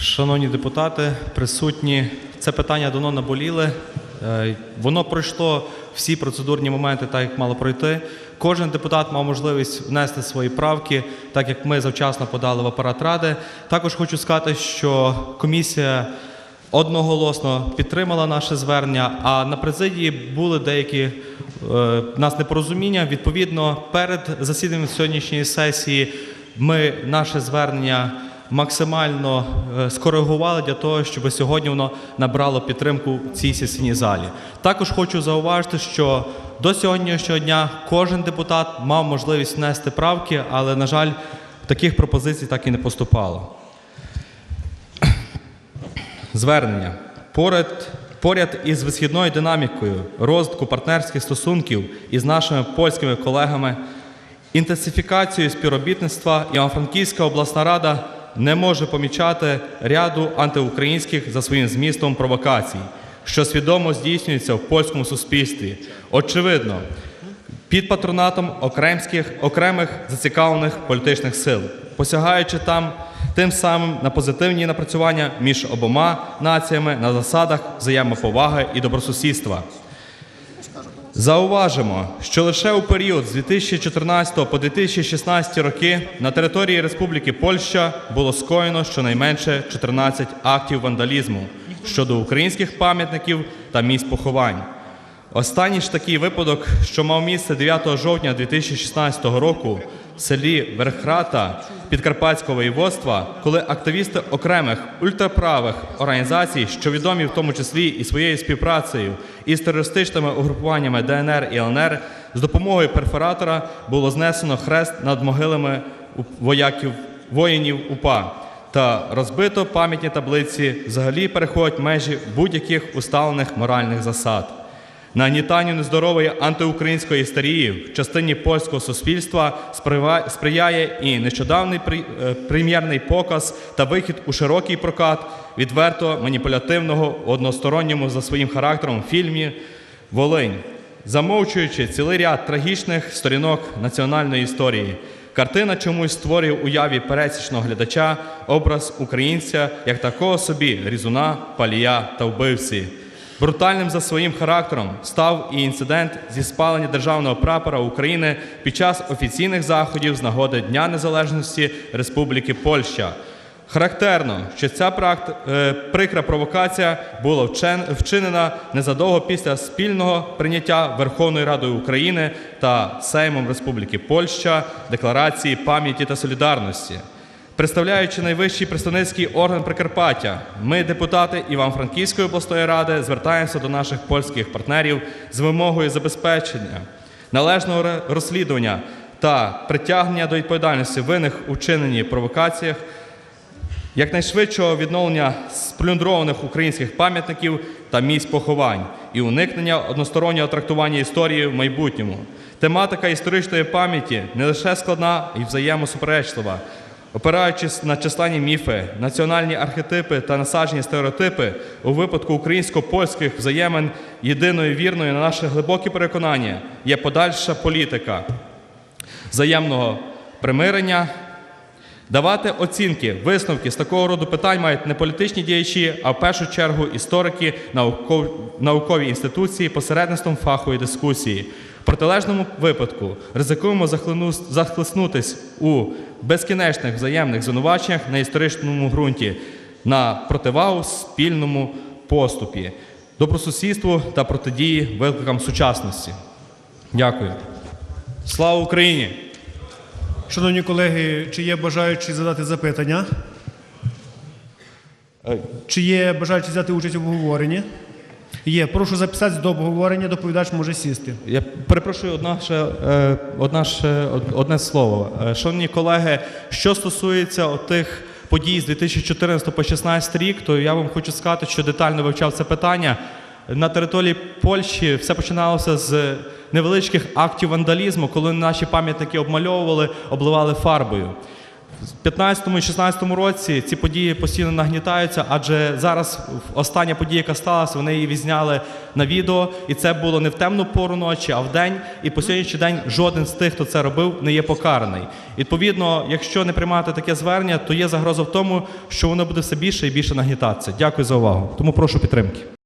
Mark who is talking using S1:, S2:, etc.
S1: Шановні депутати, присутні, це питання давно наболіли. Е, Воно пройшло всі процедурні моменти, так як мало пройти. Кожен депутат мав можливість внести свої правки, так як ми завчасно подали в апарат ради. Також хочу сказати, що комісія одноголосно підтримала наше звернення, а на президії були деякі е, нас непорозуміння. Відповідно, перед засіданням сьогоднішньої сесії ми наше звернення максимально е, скоригували для того, щоб сьогодні воно набрало підтримку в цій сесійній залі. Також хочу зауважити, що до сьогоднішнього дня кожен депутат мав можливість внести правки, але, на жаль, таких пропозицій так і не поступало. Звернення. Поряд, поряд із висхідною динамікою розвитку партнерських стосунків із нашими польськими колегами, інтенсифікацією співробітництва Івано-Франківська обласна рада не може помічати ряду антиукраїнських за своїм змістом провокацій, що свідомо здійснюються в польському суспільстві. Очевидно, під патронатом окремських, окремих зацікавлених політичних сил, посягаючи там тим самим на позитивні напрацювання між обома націями на засадах взаємоповаги і добросусідства. Зауважимо, що лише у період з 2014 по 2016 роки на території Республіки Польща було скоєно щонайменше 14 актів вандалізму щодо українських пам'ятників та місць поховань. Останній ж такий випадок, що мав місце 9 жовтня 2016 року селі Верхрата Підкарпатського воєводства, коли активісти окремих ультраправих організацій, що відомі в тому числі і своєю співпрацею із терористичними угрупуваннями ДНР і ЛНР, з допомогою перфоратора було знесено хрест над могилами вояків воїнів УПА та розбито пам'ятні таблиці взагалі переходять межі будь-яких усталених моральних засад. Нагнітанню нездорової антиукраїнської істерії в частині польського суспільства сприяє і нещодавний е, прем'єрний показ та вихід у широкий прокат відверто маніпулятивного односторонньому за своїм характером фільмі Волинь, замовчуючи цілий ряд трагічних сторінок національної історії. Картина чомусь створює уяві пересічного глядача образ українця як такого собі різуна, палія та вбивці. Брутальним за своїм характером став і інцидент зі спалення державного прапора України під час офіційних заходів з нагоди Дня Незалежності Республіки Польща. Характерно, що ця е, прикра провокація була вчинена незадовго після спільного прийняття Верховною Радою України та Сеймом Республіки Польща Декларації пам'яті та солідарності. Представляючи найвищий представницький орган Прикарпаття, ми, депутати Івано-Франківської обласної ради, звертаємося до наших польських партнерів з вимогою забезпечення належного розслідування та притягнення до відповідальності винних у вчиненні провокаціях, якнайшвидшого відновлення сплюндрованих українських пам'ятників та місць поховань і уникнення одностороннього трактування історії в майбутньому. Тематика історичної пам'яті не лише складна і взаємосуперечлива. Опираючись на численні міфи, національні архетипи та насаджені стереотипи у випадку українсько-польських взаємин єдиною вірною на наше глибоке переконання є подальша політика взаємного примирення, Давати оцінки, висновки з такого роду питань мають не політичні діячі, а в першу чергу історики, наукові інституції посередництвом фахової дискусії. Протилежному випадку ризикуємо захлиснутись у безкінечних взаємних звинуваченнях на історичному ґрунті, на противагу спільному поступі, добросусідству та протидії викликам сучасності. Дякую. Слава Україні!
S2: Шановні колеги, чи є бажаючі задати запитання?
S1: Е,
S2: Чи є бажаючі взяти участь в обговоренні? Є. Прошу записатися до обговорення, доповідач може сісти.
S1: Я перепрошую, одна ще, е, одна ще, одне слово. Е, Шановні колеги, що стосується тих подій з 2014 по 2016 рік, то я вам хочу сказати, що детально вивчав це питання. На території Польщі все починалося з невеличких актів вандалізму, коли наші пам'ятники обмальовували, обливали фарбою. В 15-му і 16-му році ці події постійно нагнітаються, адже зараз остання подія, яка сталася, вони її відзняли на відео, і це було не в темну пору ночі, а в день. І по сьогоднішній день жоден з тих, хто це робив, не є покараний. Відповідно, якщо не приймати таке звернення, то є загроза в тому, що воно буде все більше і більше нагнітатися. Дякую за увагу. Тому прошу підтримки.